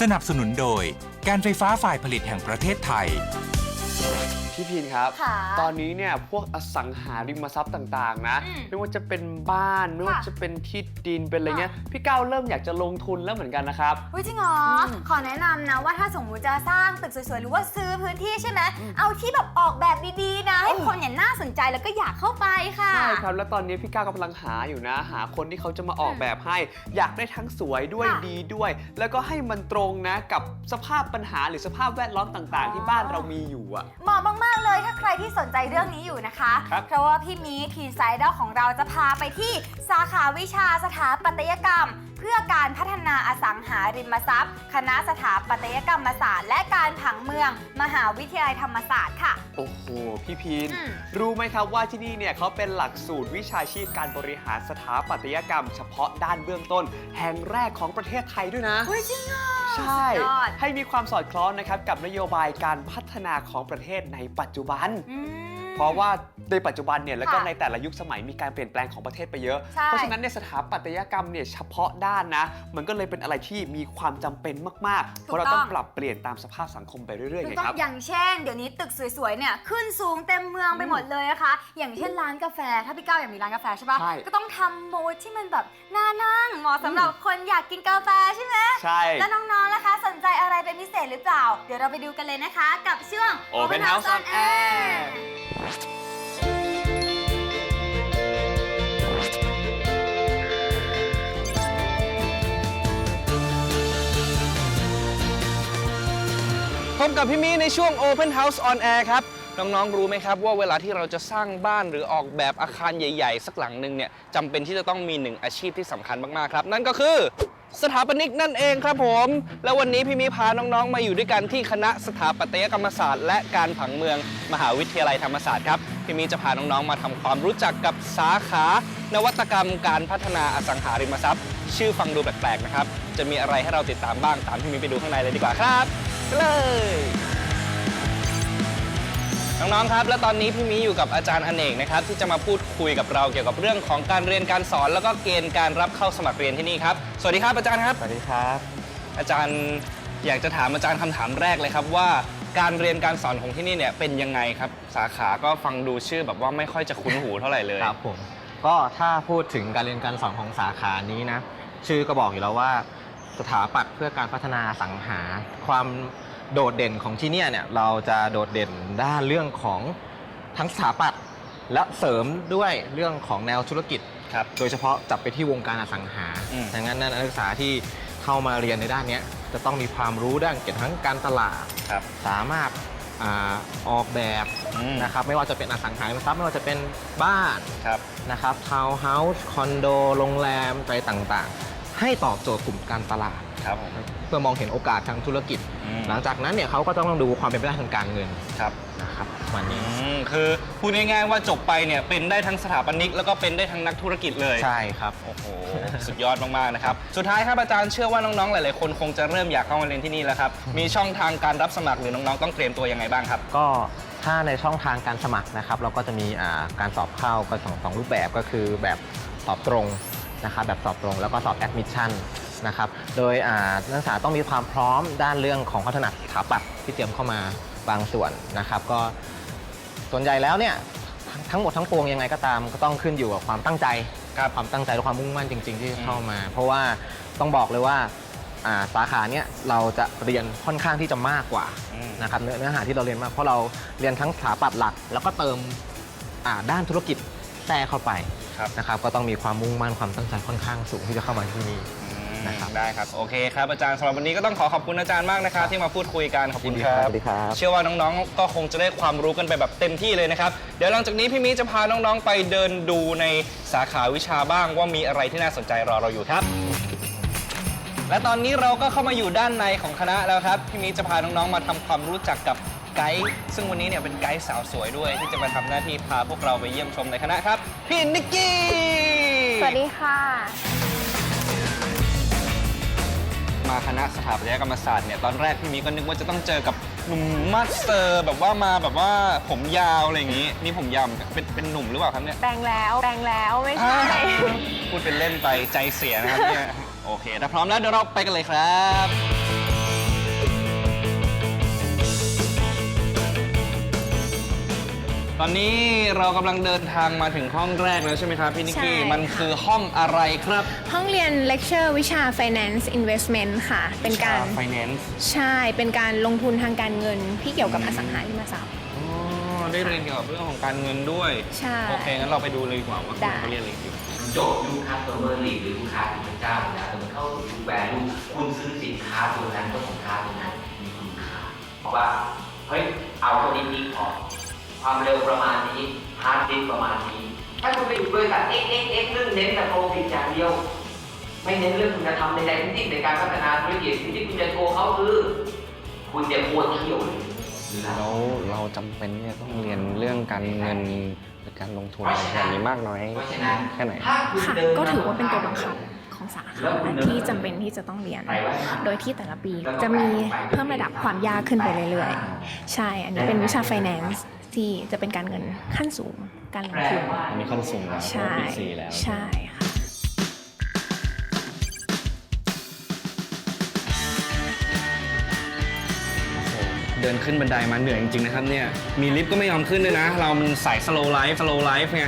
สนับสนุนโดยการไฟฟ้าฝ่ายผลิตแห่งประเทศไทย พี่พินครับ ค่ะตอนนี้เนี่ยพวกอสังหาริมทรัพย์ต่าง ๆ นะ อืมไม่ว่าจะเป็นบ้าน ไม่ว่าค่ะจะเป็นที่ดินเป็นอะไรเงี้ยพี่ก้าวเริ่มอยากจะลงทุนแล้วเหมือนกันนะครับเฮ้ยจริงเหรอขอแนะนำนะว่าถ้าสมมุติจะสร้างตึกสวยๆ หรือว่าซื้อพื้นที่ใช่ไหมเอาที่แบบออกแบบดีๆ นะ ให้คนเนี่ยน่าสนใจแล้วก็อยากเข้าไปค่ะ ใช่ครับ แล้วตอนนี้พี่ก้าวกำลังหาอยู่นะ หาคนที่เขาจะมาออกแบบให้ อยากได้ทั้งสวยด้วยค่ะดีด้วย แล้วก็ให้มันตรงนะกับสภาพปัญหาหรือสภาพแวดล้อมต่าง ๆ ที่บ้านเรามีอยู่อะ เหมาะมากๆเลยถ้าใครที่สนใจเรื่องนี้อยู่นะคะ ครับ เพราะว่าพี่มีทีนไซด์ดอของเราจะพาไปที่สาขาวิชาสถาปัตยกรรม เพื่อการพัฒนาอสังหาริมทรัพย์ คณะสถาปัตยกรรมศาสตร์และการผังเมือง มหาวิทยาลัยธรรมศาสตร์ค่ะ โอ้โห พี่พินอืม รู้ไหมครับว่าที่นี่เนี่ยเขาเป็นหลักสูตรวิชาชีพการบริหารสถาปัตยกรรม เฉพาะด้านเบื้องต้น แห่งแรกของประเทศไทยด้วยนะ เฮ้ยจริงอะ ใช่ สุดยอด ให้มีความสอดคล้องนะครับกับนโยบายการพัฒนาของประเทศในปัจจุบัน อืม เพราะว่าในปัจจุบันเนี่ยแล้วก็ค่ะในแต่ละยุคสมัยมีการเปลี่ยนแปลงของประเทศไปเยอะ ใช่ เพราะฉะนั้นเนี่ยสถาปัตยกรรมเนี่ยเฉพาะด้านนะ มันก็เลยเป็นอะไรที่มีความจำเป็นมากๆ เพราะเราต้องปรับเปลี่ยนตามสภาพสังคมไปเรื่อยๆถูไงกต้อครังบอย่างเช่น เดี๋ยวนี้ตึกสวยๆ เนี่ยขึ้นสูงเต็มเมืองไปหมดเลยนะคะ อย่างเช่นร้านกาแฟ ถ้าพี่ก้าวอยากมีร้านกาแฟใช่ปะใช่ ก็ต้องทำบูธที่มันแบบน่านั่งเหมาะสำหรับคนอยากกินกาแฟใช่ไหม ใช่ แล้วน้องๆนะคะ สนใจอะไรเป็นพิเศษหรือเปล่า เดี๋ยวเราไปดูกันเลยนะคะ กับช่วง Open House on Air พบกับพี่มีในช่วง Open House on Air ครับ น้องๆ รู้ไหมครับว่าเวลาที่เราจะสร้างบ้านหรือออกแบบอาคารใหญ่ ๆ สักหลังหนึ่งเนี่ยจำเป็นที่จะต้องมีหนึ่งอาชีพที่สำคัญมากๆ ครับ นั่นก็คือ สถาปนิกนั่นเองครับผม แล้ววันนี้พี่มีพาน้องๆ มาอยู่ด้วยกันที่คณะสถาปัตยกรรมศาสตร์และการผังเมืองมหาวิทยาลัยธรรมศาสตร์ครับ พี่มีจะพาน้องๆ มาทำความรู้จักกับสาขา นวัตกรรมการพัฒนาอสังหาริมทรัพย์ ชื่อฟังดูแปลกๆนะครับ จะมีอะไรให้เราติดตามบ้าง ตามพี่มีไปดูข้างในเลยดีกว่าครับไปเลย น้องๆครับ และตอนนี้พี่มีอยู่กับอาจารย์อเนกนะครับที่จะมาพูดคุยกับเราเกี่ยวกับเรื่องของการเรียนการสอน แล้วก็เกณฑ์การรับเข้าสมัครเรียนที่นี่ครับ สวัสดีครับอาจารย์ครับ สวัสดีครับ อาจารย์อยากจะถามอาจารย์คำถามแรกเลยครับว่าการเรียนการสอนของที่นี่เนี่ยเป็นยังไงครับ สาขาก็ฟังดูชื่อแบบว่าไม่ค่อยจะคุ้นหูเท่าไหร่เลย ครับผม ก็ถ้าพูดถึงการเรียนการสอนของสาขานี้นะ ชื่อก็บอกอยู่แล้วว่า สถาปัตย์เพื่อการพัฒนาอสังหา ความ โดดเด่นของที่เนี่ยเนี่ยเราจะโดดเด่นด้านเรื่องของทั้งสถาปัตย์และเสริมด้วยเรื่องของแนวธุรกิจ ครับ โดยเฉพาะจับไปที่วงการอสังหาอืม ดังนั้นนักศึกษาที่เข้ามาเรียนในด้านเนี้ยจะต้องมีความรู้ด้านเกี่ยวกับทั้งการตลาด ครับ สามารถอาออกแบบอืม นะครับไม่ว่าจะเป็นอสังหาริมทรัพย์ไม่ว่าจะเป็นบ้าน ครับ นะครับทาวน์เฮาส์คอนโด โรงแรมอะไรต่างๆ ให้ตอบโจทย์กลุ่มการตลาด ครับผมเพื่อมองเห็นโอกาสทางธุรกิจ อืม หลังจากนั้นเนี่ยเขาก็ต้องดูความเป็นไปได้ทางการเงินครับนะครับวันอืนี้มคือพูดง่ายๆว่าจบไปเนี่ยเป็นได้ทั้งสถาปนิกแล้วก็เป็นได้ทั้งนักธุรกิจเลย ใช่ครับ โอ้โห สุดยอดมาก ๆ นะครับ สุดท้ายครับอาจารย์เชื่อว่าน้อง ๆ หลาย ๆ คนคงจะเริ่มอยากเข้ามาเรียนที่นี่แล้วครับ มีช่องทางการรับสมัครหรือน้อง ๆ ต้องเตรียมตัวยังไงบ้างครับ ก็ถ้าในช่องทางการสมัครนะครับ เราก็จะมีอ่าการสอบเข้าก็สองสองรูปแบบก็คือแบบสอบตรง นะครับแบบสอบตรงแล้วก็สอบแอดมิชชั่นนะครับโดยนักศึกษาต้องมีความพร้อมด้านเรื่องของพัฒนาสถาปัตย์ที่เตรียมเข้ามาบางส่วนนะครับ ก็ส่วนใหญ่แล้วเนี่ยทั้งหมดทั้งปวงยังไงก็ตามก็ต้องขึ้นอยู่กับความตั้งใจครับความตั้งใจและความมุ่งมั่นจริง ๆ ที่เข้ามา เพราะว่าต้องบอกเลยว่าสาขาเนี้ยเราจะเรียนค่อนข้างที่จะมากกว่านะครับเนื้อหาที่เราเรียนมากเพราะเราเรียนทั้งสถาปัตย์หลัก แล้วก็เติมด้านธุรกิจแทรกเข้าไป ครับนะครับก็ต้องมีความมุ่งมั่นความตั้งใจค่อนข้างสูงที่จะเข้ามาที่นี่ นะครับได้ครับ โอเคครับอาจารย์สำหรับวันนี้ก็ต้องขอขอบคุณอาจารย์มากนะครับ ที่มาพูดคุยกันขอบคุณครับสวัสดีครับ เชื่อว่าน้องๆ ก็คงจะได้ความรู้กันไปแบบเต็มที่เลยนะครับ เดี๋ยวหลังจากนี้พี่มีจะพาน้องๆ ไปเดินดูในสาขาวิชาบ้างว่ามีอะไรที่น่าสนใจรอเราอยู่ครับ และตอนนี้เราก็เข้ามาอยู่ด้านในของคณะแล้วครับ พี่มีจะพาน้องๆ มาทำความรู้จักกับ ไกด์ซึ่งวันนี้เนี่ยเป็นไกด์สาวสวยด้วย ที่จะมาทำหน้าที่พาพวกเราไปเยี่ยมชมในคณะครับ พี่นิกกี้ สวัสดีค่ะ มาคณะสถาปัตยกรรมศาสตร์เนี่ยตอนแรกพี่มีก็นึกว่าจะต้องเจอกับหนุ่มมาสเตอร์ แบบว่ามาแบบว่าผมยาวอะไรอย่างงี้นี่ผมยาวเหมือนกันเป็นเป็นหนุ่มหรือเปล่าครับเนี่ยแปลงแล้ว แปลงแล้ว ไม่ใช่ อ้าวพูดเป็นเล่นไปใจเสียนะครับเนี่ยโอเคถ้าพร้อมแล้วเดี๋ยวเราไปกันเลยครับ ตอนนี้เรากำลังเดินทางมาถึงห้องแรกแล้วใช่ไหมครับพี่นิกกี้ใช่ มันคือห้องอะไรครับห้องเรียน lecture วิชา finance investment ค่ะ เป็นการ ไฟแนนซ์ใช่ เป็นการลงทุนทางการเงินที่เกี่ยวกับอสังหาริมทรัพย์อ๋อได้เรียนเกี่ยวกับเรื่องของการเงินด้วยใช่โอเคงั้นเราไปดูเลยดีกว่าว่าได้เขาเรียนอะไรอยู่จบลูกค้าเฟอร์เมอร์ลีหรือลูกค้าที่เป็นเจ้าอยู่แล้วแต่มันเข้าสู่แวลูคุณซื้อสินค้าตัวนั้นก็สินค้าตัวนั้นมีคุณค่าเพราะว่าเฮ้ยเอาตัวนี้ดีพอ ความเร็วประมาณนี้ฮาร์ดดิสประมาณนี้ ถ้าคุณไปอยู่บริษัท x x x เรื่องเน้นแต่โปรฟิตอย่างเดียว ไม่เน้นเรื่องคุณธรรมใดๆทั้งสิ้นในการพัฒนาธุรกิจสิ่งที่คุณจะโชว์เขาคือ คุณจะโคตรเที่ยวเลยหรือแล้วเราจำเป็นเนี่ยต้องเรียนเรื่องการเงินหรือการลงทุนอะไรแบบนี้มากน้อยเพราะฉะนั้นแค่ไหนถ้าคุณค่ะเดินก็ถือว่าเป็นตัวบังคับของ สาขาที่จำเป็นที่จะต้องเรียน โดยที่แต่ละปีจะมีเพิ่มระดับความยากขึ้นไปเรื่อยๆ ใช่ อันนี้เป็นวิชา finance ที่จะเป็นการเงินขั้นสูง การลงทุนอันนี้ขั้นสูงแล้วใช่ปีสี่แล้วใช่ ดินขึ้นบันไดมาเหนื่อยจริงๆนะครับเนี่ย มีลิฟต์ก็ไม่ยอมขึ้นด้วยนะ เรามันสาย slow life slow life ไง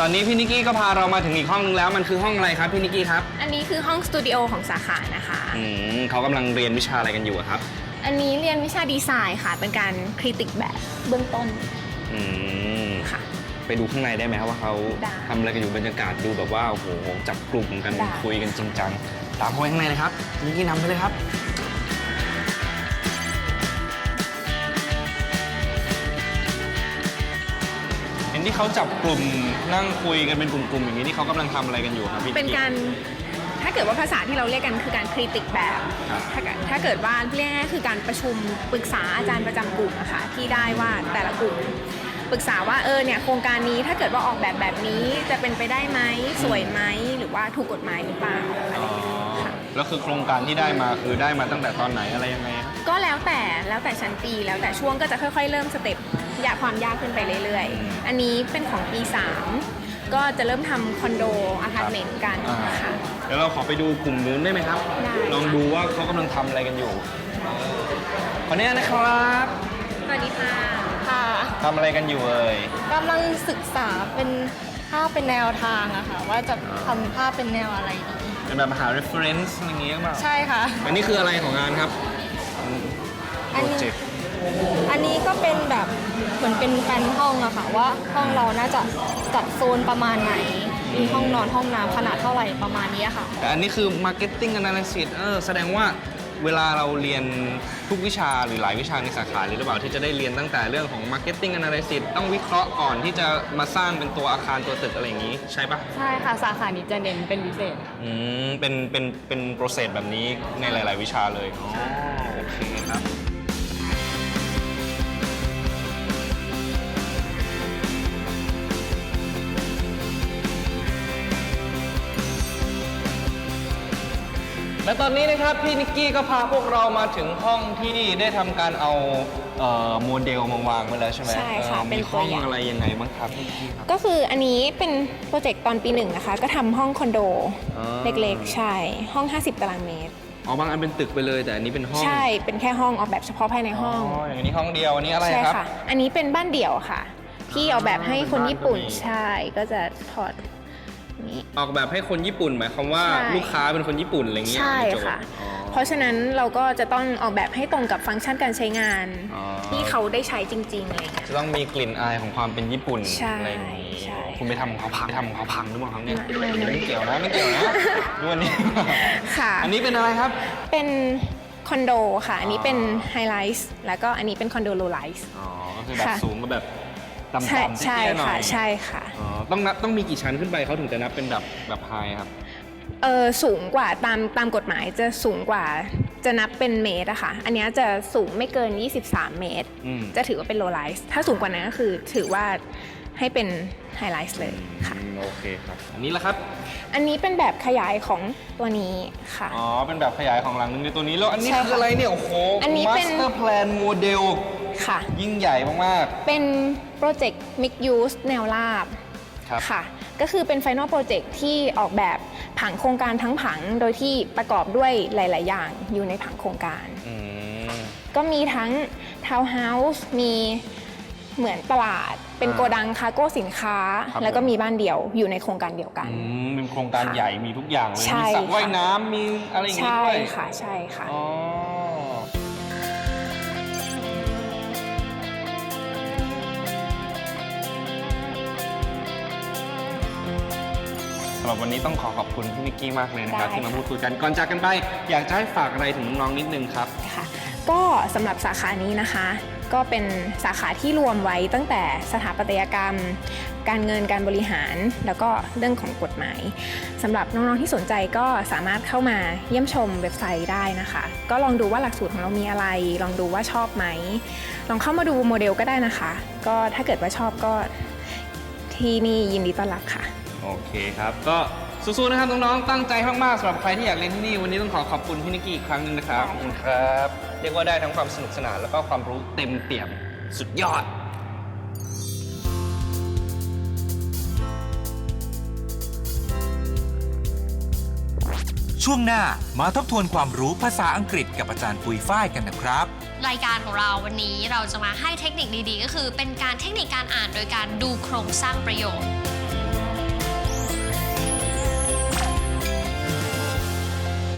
ตอนนี้พี่นิกกี้ก็พาเรามาถึงอีกห้องนึงแล้ว มันคือห้องอะไรครับพี่นิกกี้ครับ อันนี้คือห้องสตูดิโอของสาขานะคะ อืมเขากำลังเรียนวิชาอะไรกันอยู่อะครับ อันนี้เรียนวิชาดีไซน์ค่ะ เป็นการคริติกแบบเบื้องต้นอืมค่ะ ไปดูข้างในได้ไหมครับว่าเขาได้ทำอะไรกันอยู่บรรยากาศดูแบบว่าโอ้โหจับกลุ่มกันได้ คุยกันจริงจังตามเข้าไปข้างในเลยครับนิกกี้นำไปเลยครับ นที่เขาจับกลุ่มนั่งคุยกันเป็นกลุ่มๆอย่างนี้ที่เขากำลังทำอะไรกันอยู่ครับพี่เป็นการถ้าเกิดว่าภาษาที่เราเรียกกันคือการคริติกแบบครับ ถ้าเกิดถ้าเกิดว่าเรียกง่ายๆคือการประชุมปรึกษาอาจารย์ประจำกลุ่มอะค่ะที่ได้ว่าแต่ละกลุ่มปรึกษาว่าเออเนี่ยโครงการนี้ถ้าเกิดว่าออกแบบแบบนี้จะเป็นไปได้ไหมสวยไหมหรือว่าถูกกฎหมายหรือเปล่าอะไรอย่างเงี้ยค่ะ แล้วคือโครงการที่ได้มาคือได้มาตั้งแต่ตอนไหนอะไรยังไงครับ ก็แล้วแต่แล้วแต่ชั้นปีแล้วแต่ช่วงก็จะค่อยๆ เริ่มสเต็ป ยากความยากขึ้นไปเรื่อยๆ อันนี้เป็นของปี 3 ก็จะเริ่มทำคอนโดอพาร์ตเมนต์กันอ่าค่ะ เดี๋ยวเราขอไปดูกลุ่มนู้นได้ไหมครับ ได้ ลองดูว่าเขากำลังทำอะไรกันอยู่ขออนุญาตนะครับสวัสดีค่ะค่ะทำอะไรกันอยู่เอ่ย กำลังศึกษาเป็นภาพเป็นแนวทางอะค่ะ ว่าจะทำภาพเป็นแนวอะไรดี เป็นแบบหา reference อย่างเงี้ยเปล่าใช่ค่ะ อันนี้คืออะไรของงานครับ อันโปรนี้เจกต์ อันนี้ก็เป็นแบบเหมือนเป็นแปลนห้องอะค่ะว่าห้องเราน่าจะจัดโซนประมาณไหน มีห้องนอนห้องน้ำขนาดเท่าไหร่ประมาณนี้ค่ะ แต่อันนี้คือ marketing analysis เออแสดงว่าเวลาเราเรียนทุกวิชาหรือหลายวิชาในสาขาเลยหรือเปล่าที่จะได้เรียนตั้งแต่เรื่องของ marketing analysis ต้องวิเคราะห์ก่อนที่จะมาสร้างเป็นตัวอาคารตัวตึกอะไรอย่างนี้ ใช่ปะใช่ค่ะสาขานี้จะเน้นเป็นพิเศษ อืมเป็นเป็นเป็น process แบบนี้ในหลาย ๆ วิชาเลยอ๋อโอเคครับ และตอนนี้นะครับพี่นิกกี้ก็พาพวกเรามาถึงห้องที่ได้ทำการเอาเอ่อโมเดลมาวางไว้แล้วใช่ไหมใช่ค่ะอ่อเป็นมีตัห้วองอย่าง อะไรยังไงบ้างครับพี่นิกกี้ครับ ก็คืออันนี้เป็นโปรเจกต์ตอนปีหนึ่งนะคะ ก็ทำห้องคอนโดอ๋อเล็กๆ ใช่ ห้อง 50 ตารางเมตร อ๋อบางอันเป็นตึกไปเลยแต่อันนี้เป็นห้องใช่ เป็นแค่ห้องออกแบบเฉพาะภายในห้องอ๋ออย่างนี้ห้องเดียวอันนี้อะไรใช่ครับ ค่ะ อันนี้เป็นบ้านเดี่ยวค่ะ ที่ออกแบบให้คนญี่ปุ่น เป็นบ้านก็มี ใช่ ก็จะถอด นี้ ออกแบบให้คนญี่ปุ่นหมายความว่าใช่ ลูกค้าเป็นคนญี่ปุ่นอะไรอย่างเงี้ยใช่โจทย์ค่ะ อ๋อเพราะฉะนั้นเราก็จะต้องออกแบบให้ตรงกับฟังก์ชันการใช้งาน อ๋อที่เขาได้ใช้จริงๆอะไรอย่างเงี้ย จะต้องมีกลิ่นอายของความเป็นญี่ปุ่นใช่อะไรอย่างงี้ใช่คุณไปทำของเขาพังไปทำของเขาพังหรือเปล่าครับเนี่ยไม่ไม่ ไม่เกี่ยวนะไม่เกี่ยวนะดูอันนี้ ค่ะ อันนี้เป็นอะไรครับ เป็นคอนโดค่ะ อันนี้เป็นไฮไลท์แล้วก็อันนี้เป็นคอนโดโลไลท์ อ๋อก็คือแบบค่ะ สูงกับแบบต่ำๆใช่ใช่เตี้ยๆหน่ค่ะอยใช่ค่ะ อ๋อต้องนับต้องมีกี่ชั้นขึ้นไปเขาถึงจะนับเป็นแบบแบบไฮครับ เออสูงกว่าตามตามกฎหมายจะสูงกว่าจะนับเป็นเมตรอะค่ะ อันเนี้ยจะสูงไม่เกิน 23 เมตร อืมจะถือว่าเป็นโลไลท์ถ้าสูงกว่านั้นก็คือถือว่าให้เป็นไฮไลท์เลยค่ะ อืมโอเคครับ อันนี้ละครับ อันนี้เป็นแบบขยายของตัวนี้ค่ะ อ๋อ เป็นแบบขยายของหลังนึงในตัวนี้ แล้วอันนี้ใช่คือค่ะอะไรเนี่ย โอ้โห อันนี้เป็น master plan model ค่ะ ยิ่งใหญ่มาก เป็นโปรเจกต์ Mixed Use แนวราบๆ ครับค่ะ ก็คือเป็น Final Project ที่ออกแบบผังโครงการทั้งผังโดยที่ประกอบด้วยหลาย ๆ อย่างอยู่ในผังโครงการ อืม ก็มีทั้งทาวน์เฮาส์มีเหมือนตลาด เป็นอ่าโกดังคาร์โก้สินค้า ครับแล้วก็ผม มีบ้านเดี่ยวอยู่ในโครงการเดียวกัน อืมเป็นโครงการใหญ่มีทุกอย่างเลย ใช่มีสระค่ะว่ายน้ำมีอะไรอย่างงี้ใช่ด้วยค่ะใช่ค่ะ อ๋อ หรับวันนี้ต้องขอขอบคุณพี่นิกกี้มากเลยนะครับ ได้ ที่มาค่ะพูดคุยกันก่อนจากกันไป อยากจะให้ฝากอะไรถึงน้องๆนิดนึงครับ ค่ะก็สำหรับสาขานี้นะคะ ก็เป็นสาขาที่รวมไว้ตั้งแต่สถาปัตยกรรม การเงินการบริหาร แล้วก็เรื่องของกฎหมายสำหรับน้องๆที่สนใจก็สามารถเข้ามาเยี่ยมชมเว็บไซต์ได้นะคะ ก็ลองดูว่าหลักสูตรของเรามีอะไร ลองดูว่าชอบไหม ลองเข้ามาดูโมเดลก็ได้นะคะ ก็ถ้าเกิดว่าชอบก็ที่นี่ยินดีต้อนรับค่ะโอ เคครับ ก็สู้ๆนะครับน้องๆตั้งใจมากๆสำหรับใครที่อยากเรียนที่นี่วันนี้ต้องขอขอบคุณพี่นิกกี้อีกครั้งหนึงนะครับขอบคุณครับ เรียกว่าได้ทั้งความสนุกสนานแล้วก็ความรู้เต็มเปี่ยมสุดยอด ช่วงหน้ามาทบทวนความรู้ภาษาอังกฤษกับอาจารย์ปุยฝ้ายกันนะครับ รายการของเราวันนี้เราจะมาให้เทคนิคดีๆ ก็คือเป็นการเทคนิคการอ่านโดยการดูโครงสร้างประโยค